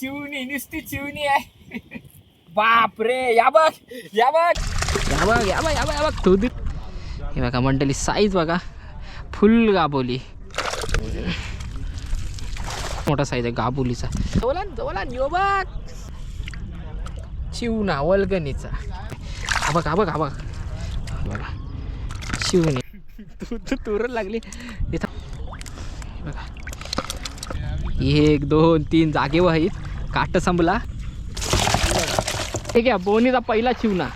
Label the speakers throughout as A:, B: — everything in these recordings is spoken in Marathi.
A: चिवणी नुसती चिवणी आहे. बाप रे या बघ या बघ. या बघ या बघ या बघ या बघ. तू हे बघा मंडळी साईज बघा. फुल गाबोली. मोठा साईज आहे गाबोलीचा. जवळान जवळान यो बघ. चिवणा वल्गणीचा. हा बघ हा बघ हा बघ. बघा. शिवणी तू तू तुरं लागली. इथं एक दोन तीन जागे आहेत. काट संपला. ठीक आहे बोनीचा पहिला चिवणा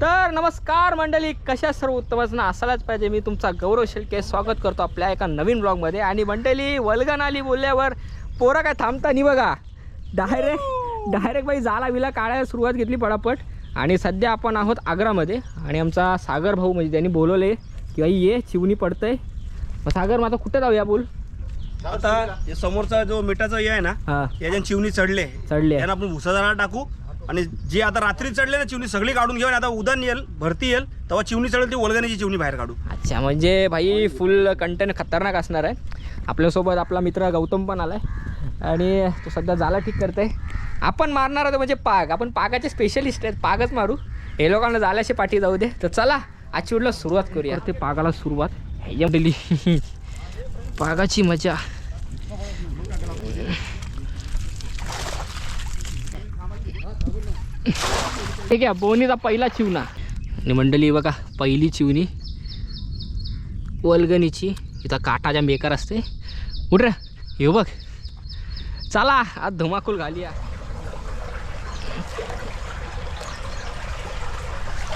A: तर नमस्कार मंडळी कशा सर्व उत्तमच असायलाच पाहिजे? मी तुमचा गौरव शेळके स्वागत करतो आपल्या एका नवीन ब्लॉगमध्ये. आणि मंडळी वल्गन आली बोलल्यावर पोरं काय थांबता नाही बघा. डायरेक्ट डायरेक्ट बाई जाला विला काढायला सुरुवात घेतली पटापट. आणि सध्या आपण आहोत आग्रामध्ये. आणि आमचा सागर भाऊ म्हणजे त्यांनी बोलवले की बाई ये चिवणी पडतंय. मग सागर माझा कुठे जाऊया बोल?
B: आता हे समोरचा जो मिठाचा हे आहे ना
A: हां.
B: याच्यात चिवणी चढले
A: चढले.
B: त्यांना आपण भुसादारा टाकू. आणि जे आता रात्री चढले ना चिवणी सगळी काढून घेऊन आता उदन येईल भरती येईल तेव्हा चिवणी चढेल ती ओलगण्याची चिवणी बाहेर काढू.
A: अच्छा म्हणजे भाई फुल कंटेंट खतरनाक असणार आहे. आपल्यासोबत आपला मित्र गौतम पण आलाय. आणि तो सध्या जाला ठीक करतोय आपण मारणार आहोत म्हणजे पाग. आपण पागाचे स्पेशलिस्ट आहेत. पागच मारू. हे लोकांना जाल्याशी पाठी जाऊ दे. तर चला आजची उडला सुरुवात करूया. ते पागाला सुरुवात. ह्याच्या दिली पागाची मजा. ठीक आहे बोनीचा पहिला चिवणा आणि मंडळी बघा पहिली चिवणी वलगणीची. इथं काटाच्या बेकार असते. उठ रे येऊ बघ. चला आज धुमाकूल घाली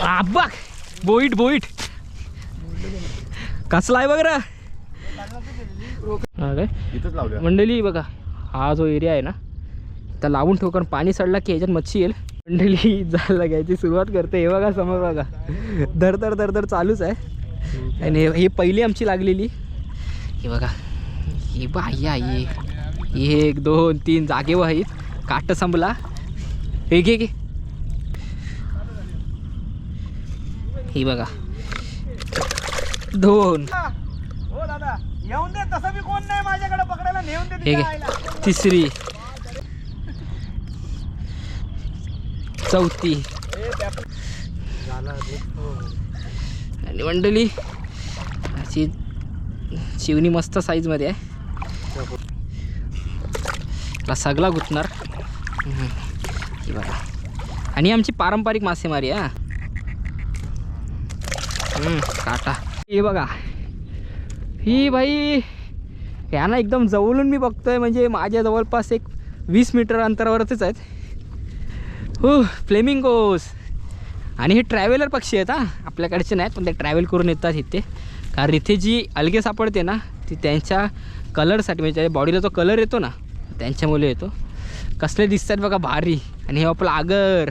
A: आ, बघ बोईट बोईट. कसला आहे बघ रे? हा काय?
B: इथंच लावलं
A: मंडळी बघा हा जो एरिया आहे ना त्या लावून ठेवू कारण पाणी चढला की ह्याच्यात मच्छी येईल. मंडळी जायला घ्यायची सुरुवात करते. हे बघा समोर बघा. दर दर दर दर चालूच आहे. आणि हे- पहिली आमची लागलेली. ही बघा. ही बा या ये एक दोन तीन जागे आहेत. काट संपला. हे घे घे. ही बघा. दोन.
B: येऊन दे तसं बी कोण नाही माझ्याकडे पकडायला नेऊन दे
A: हे तिसरी. चौथी. आणि मंडळी अशी शिवणी मस्त साईजमध्ये आहे. सगळा गुतणार. हे बघा. आणि आमची पारंपरिक मासेमारी आहे हा. हम्म, काटा. हे बघा. ही बाई यांना एकदम जवळून मी बघतोय म्हणजे माझ्या जवळपास एक वीस मीटर अंतरावरच आहेत. हो फ्लेमिंग फ्लेमिंगोस. आणि हे ट्रॅव्हलर पक्षी आहेत हा. आपल्याकडचे नाहीत पण ते ट्रॅव्हल करून येतात इथे. कारण इथे जी अलगे सापडते ना ती त्यांच्या कलरसाठी म्हणजे बॉडीला जो कलर येतो ना त्यांच्यामुळे येतो. कसले दिसतात बघा भारी. आणि हे आपलं आगर.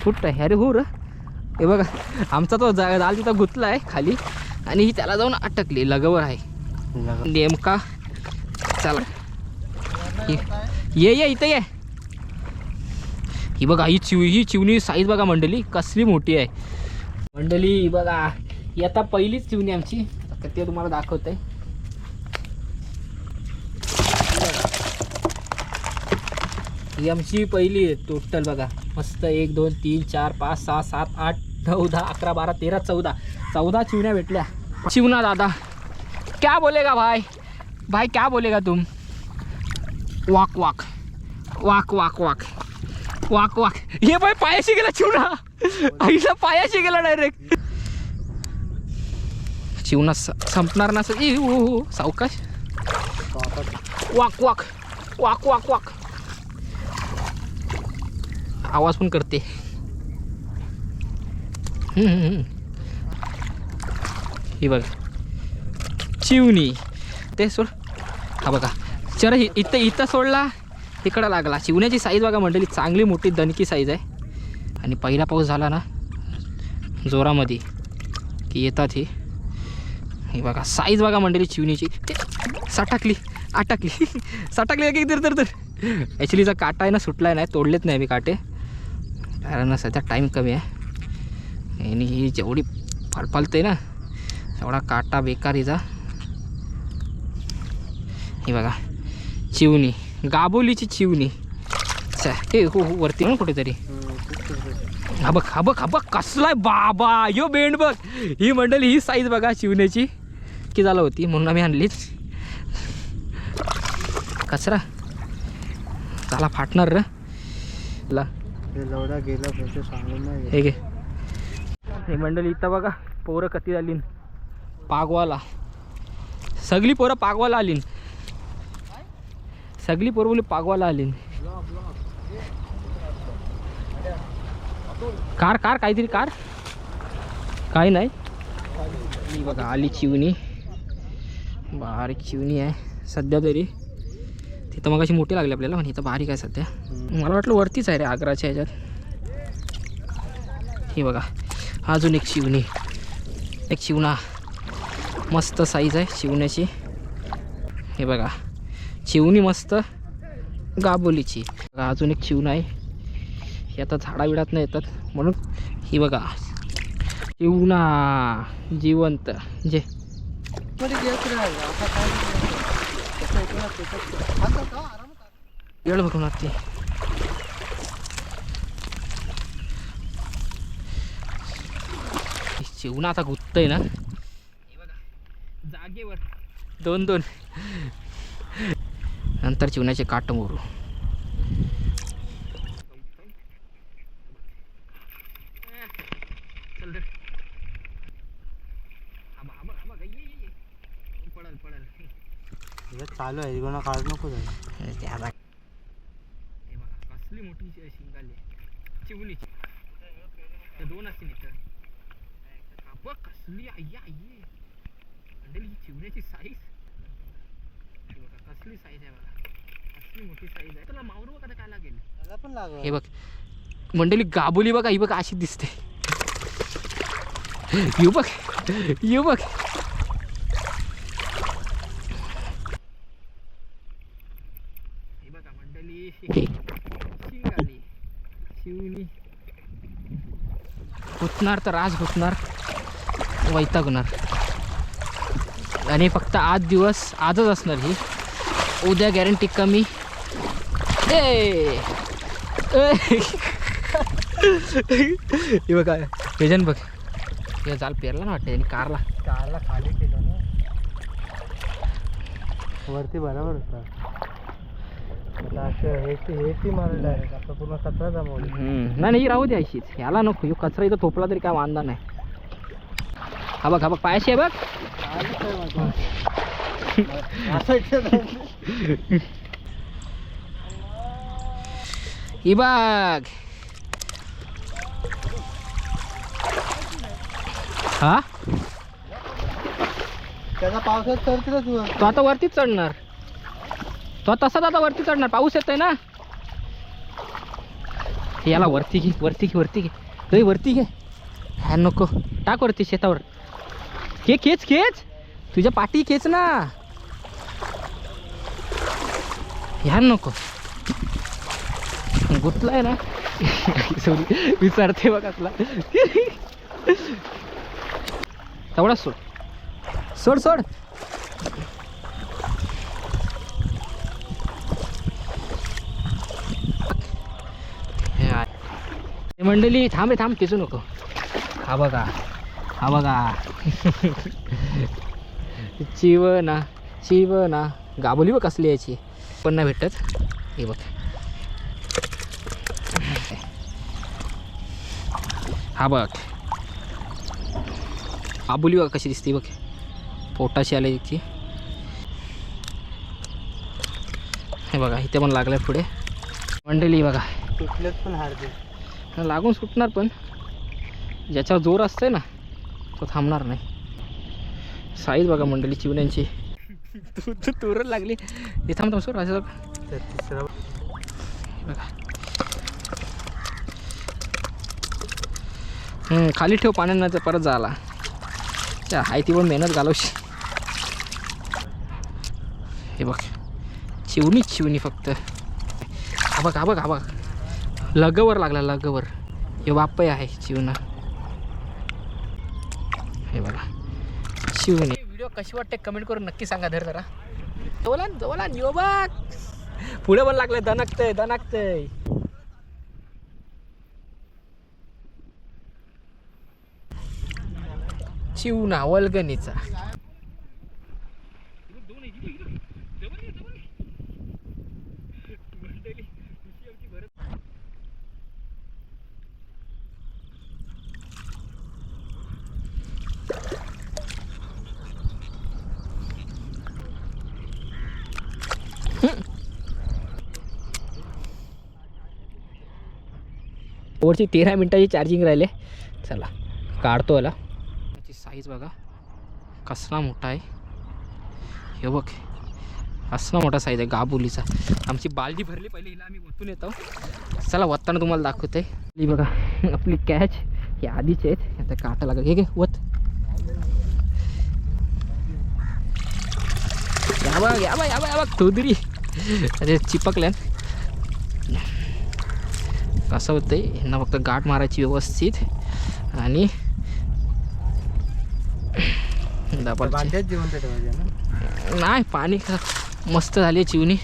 A: फुट आहे अरे हो. र हे बघा आमचा तो जा जाल तिथं गुतला आहे खाली आणि ही त्याला जाऊन अटकली लगवर आहे. नेमका चला. ये- ये इथं ये. ही बघा ही चिव ही चिवणी साईज बघा मंडळी कसली मोठी आहे. मंडळी बघा ही आता पहिलीच चिवणी आमची. आता ते तुम्हाला दाखवत आहे ही आमची पहिली आहे टोटल बघा. मस्त एक दोन तीन चार पाच सहा सात आठ नऊ दहा अकरा बारा तेरा चौदा. चौदा चिवण्या भेटल्या. शिवना दादा क्या बोलेगा भाई? भाई क्या बोलेगा तुम? वाक वाक. वाक वाक वाक. वाक वाक. हे भाई पायाशी गेला चिवणा. आईला पायाशी गेला डायरेक्ट चिवणा स- संपणार ना असं ए, हो हो सावकाश. वाक वाक. वाक वाक वाक. आवाज पण करते. ही बघा. चिवणी. ते सोड. हा बघा. चर हि- इथं इथं सोडला इकडं लागला. चिवण्याची साईज बघा मंडळी चांगली मोठी दणकी साईज आहे. आणि पहिला पाऊस झाला ना जोरामध्ये. की येतात ही. ही बघा साईज बघा मंडळी चिवणीची. ते सटकली अटकली सटकली एक तर तर तर ॲक्च्युलीचा काटा आहे ना सुटला नाही तोडलेच नाही मी काटे. कारण सध्या टाईम कमी आहे. आणि ही जेवढी फलफलते ना तेवढा काटा बेकार हिचा हे बघा चिवणी गाबोलीची चिवणी. चा हे हो हो वरती ना कुठेतरी. हा बघ हा बघ हा बघ कसलाय बाबा. यो बेंड बघ. ही मंडळी ही साईज बघा शिवण्याची की झालं होती म्हणून आम्ही आणलीच. कचरा. चला फाटणार र. ला
C: लवडा गेला पैसे सांगून नाही
A: हे घे. हे मंडळी इथं बघा पोरं कती आली पागवाला. सगळी पोरं पागवाला आली सगळी पोरं बोली पागवाला आली कार कार काहीतरी कार? काही नाही. बघा आली चिवणी. बारीक चिवणी आहे सध्या तरी. तिथं मग अशी मोठी लागली आपल्याला पण इथं बारीक आहे सध्या. मला वाटलं वरतीच आहे रे आग्राच्या ह्याच्यात. हे बघा अजून एक शिवणी. एक शिवणा. मस्त साईज आहे शिवण्याची. हे बघा शिवणी मस्त गाबोलीची. बघा, अजून एक शिवण आहे. हे आता झाडाविडात नाही येतात. म्हणून ही बघा शिवणा जिवंत. जे येळ बघून ती आता गुत्तय ना जागेवर दोन दोन नंतर चिवण्याचे काट मोरू
C: चालू आहे. कोणा काढू नको
A: कसली मोठी शिंगाली चिवणीची दोन असतील इथं बघ कसली आई आई मंडळी ही चिवण्याची साईज कसली साईज आहे बघा. कसली मोठी साईज आहे. तुला मावरू बघा आता काय लागेल.
C: त्याला पण लागलं.
A: हे बघ मंडळी गाबोली बघा ही बघा अशी दिसते. येऊ बघ येऊ बघ हे बघा मंडळी शिंगाली शिवणी हुतणार तर आज हुतणार वैतागणार. आणि फक्त आज दिवस आजच असणार ही. उद्या गॅरंटी कमी. ए! हे बघा हेजन बघ. हे जाल पेरला ना वाटते आणि कारला.
C: कारला खाली केलं ना. वरती बरोबर होता.
A: नाही नाही राहू दे अशीच. ह्याला नको. ह्यो कचरा इथं थोपला तरी काय वांदा नाही. हा बघ हा बघ पायाशी आहे बघ. ही बघ. हा?
C: त्याचा पावसात चढतील तू?
A: तो आता वरतीच चढणार. तो तसाच आता वरती चढणार. पाऊस येतोय ना? हे याला वरती घे वरती घे वरती घे. तरी वरती घे. ह्या नको. टाक वरती शेतावर. के खेच खेच. तुझ्या पाठी खेच ना. ह्या नको. गुतलाय ना. सॉरी विचारते बघ असला. तेवढा सोड. सोड सोड हे आहे. हे मंडळी थांब रे थांब तिचू नको. हा बघा हा बघा. चिवना चिवना गाबोली बघ कसली याची. पण नाही भेटत. हे बघ. हा बघ. आबोली बघ कशी दिसते बघ. पोटाशी आले ती. हे बघा इथे पण लागलाय पुढे. मंडळी बघा.
C: पण हारते
A: लागून सुटणार पण. ज्याच्यावर जोर असतंय ना तो थांबणार नाही. साईज बघा मंडळी चिवण्यांची. तू तू तुरच लागली. हे थांब थांब सर
C: राजा तिसरा
A: बघा. हम्म, खाली ठेव पाण्यानं तर परत जायला. त्या हाय ती पण मेहनत घालवशी हे बघ. चिवणीच चिवणी फक्त. हा बघ हा बघ हा बघ. लगवर लागला लगवर. हे बापय आहे शिवना हे बघा. शिवने व्हिडिओ कशी वाटते कमेंट करून नक्की सांगा धर जरा. जवला जोला यो बघ. पुढे पण लागलंय दणकतंय दणकतंय शिवना वलगणीचा. वरची तेरा मिनटाची चार्जिंग राहिले. चला काढतो याला. त्याची साईज बघा. कसला मोठा आहे. हे बघ. असला मोठा साईज आहे. गाबुलीचा. आमची बालदी भरली पहिले हिला आम्ही वतून येतो. चला वत्ताना तुम्हाला दाखवते. बघा आपली कॅच हे आधीचे आहेत. आता काटा लागेल हे घे वत. या बघा या बघा या बघा या बघ. तोदरी अरे चिपकल्यान. कसं होतंय. यांना फक्त गाठ मारायची व्यवस्थित. आणि
C: ना?
A: नाही पाणी का मस्त झाली चिवणी.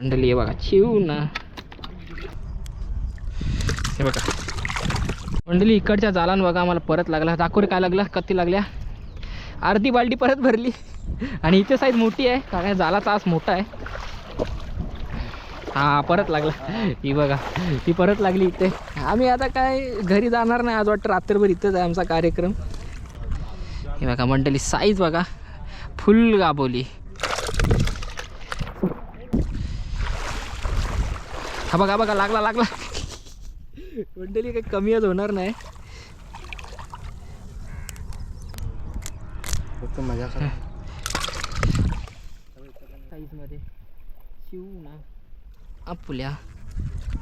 A: मंडळी हे बघा चिवना हे बघा. मंडळी इकडच्या जालान बघा आम्हाला परत लागला. दाखव रे काय लागला? कत्ती लागल्या? अर्धी बाल्टी परत भरली. आणि इथे साईज मोठी आहे कारण जाला तास मोठा आहे. हा परत लागला. ही बघा ही परत लागली इथे. आम्ही आता काय घरी जाणार नाही आज वाटतं रात्रभर इथंच आहे आमचा कार्यक्रम. हे बघा मंडळी साईज बघा. फुल गाबोली हा बघा बघा लागला लागला. मंडळी काही कमी आज होणार नाही.
C: मजा करा
A: साईजमध्ये शिवना आपल्या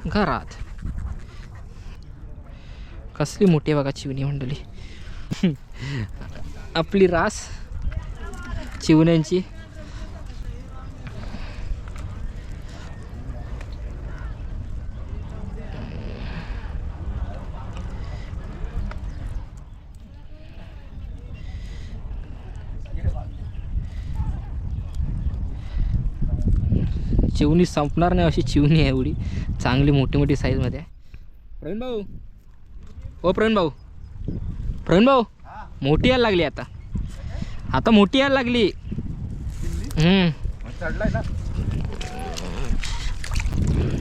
A: घरात. कसली मोठी बघा चिवणी मंडळी. आपली रास चिवण्यांची. चिवणी संपणार नाही अशी चिवणी आहे एवढी. चांगली मोठी मोठी साईजमध्ये आहे. प्रवीण भाऊ? हो प्रवीण भाऊ. प्रवीण भाऊ मोठी यायला लागली आता. आता मोठी यायला लागली.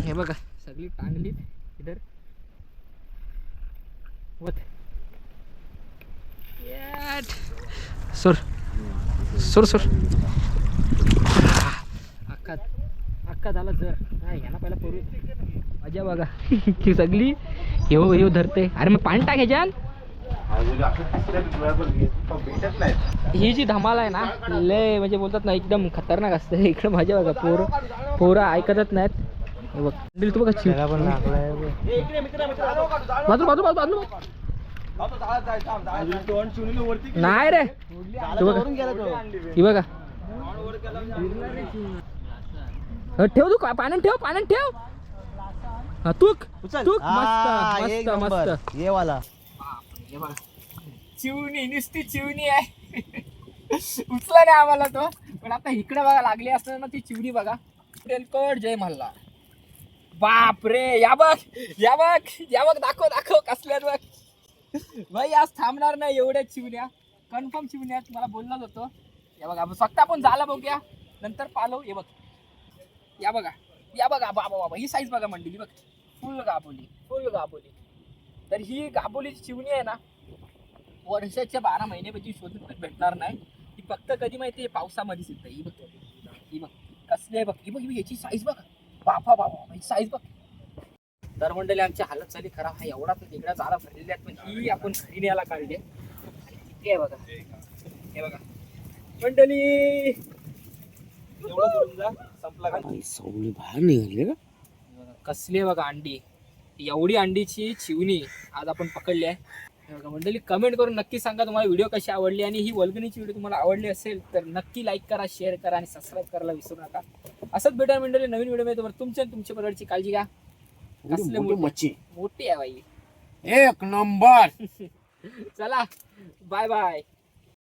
A: हे बघा सगळी टांगली इधर. वत. याट. सोर सोर सोर अक्का अक्का झाला जर. नाही यांना पहिला पडू मजा बघा. की सगळी. येऊ येऊ धरते. अरे मग पाणी टाक ह्याच्यात.
B: भेटत नाही
A: ही जी धमाल आहे ना लय म्हणजे बोलतात ना एकदम खतरनाक असते. इकडे माझ्या बघा पोर. पोरं ऐकतच नाहीत. हे बघ. दिल तू बघा चिव. बाजू बाजू बाजू बाजू नाही रे. तू बघा. ही बघा. ह, ठेव तू का- पाण्यात ठेव पाण्यात ठेव. हा तूक तूक
C: हा,
A: मस्त
C: एक
A: मस्त
C: नंबर.
A: मस्त.
C: ये वाला.
A: चिवणी नुसती चिवणी आहे. उचला नाही आम्हाला तो. पण आता इकडे बघा लागली असताना ती चिवणी बघा. रेलकोट जय मल्हार. बाप रे या बघ या बघ या बघ दाखव दाखव कसल्यात बघ. भाई आज थांबणार नाही एवढ्या चिवण्या. कन्फर्म चिवण्या आहेत, मला बोललाच होतो. या बघा फक्त आपण झाला बघूया. नंतर पालो हे बघ. या बघा. या बघा बाबा बाबा. ही साईज बघा मंडळी बघ. फुल गाबोली फुल गाबोली तर ही गाबोलीची चिवणी आहे ना वर्षाच्या बारा महिन्यापैकी शोधून भेटणार नाही. ही फक्त कधी माहिती आहे? पावसामध्ये येतं ही बघ. ही बघ. कसली आहे बघ. ही बघ याची साईज बघ. बापा बाबा ही साईज बघ. तर मंडळी आमची हालत झाली खराब. हा एवढा तर तिकडे चारा भरलेली आहेत पण ही आपण घरी न्यायला काढली आहे. बघा. हे बघा. मंडळी एवढं करून जा.
C: सवली बाहेर निघाली का
A: कसली बघा अंडी. एवढी अंडीची चिवणी आज आपण पकडली आहे. बघा मंडळी कमेंट करून नक्की सांगा तुम्हाला व्हिडिओ कशी आवडली आणि ही वल्गनीची व्हिडिओ तुम्हाला आवडली असेल तर नक्की लाईक करा शेअर करा आणि सबस्क्राईब करायला विसरू नका. असंच भेटा मंडळी नवीन व्हिडिओमध्ये. तुमच्या आणि तुमच्या परिवारची काळजी घ्या. कसले मोठे
C: मच्छी.
A: मोठी आहे बाई.
C: एक नंबर.
A: चला बाय बाय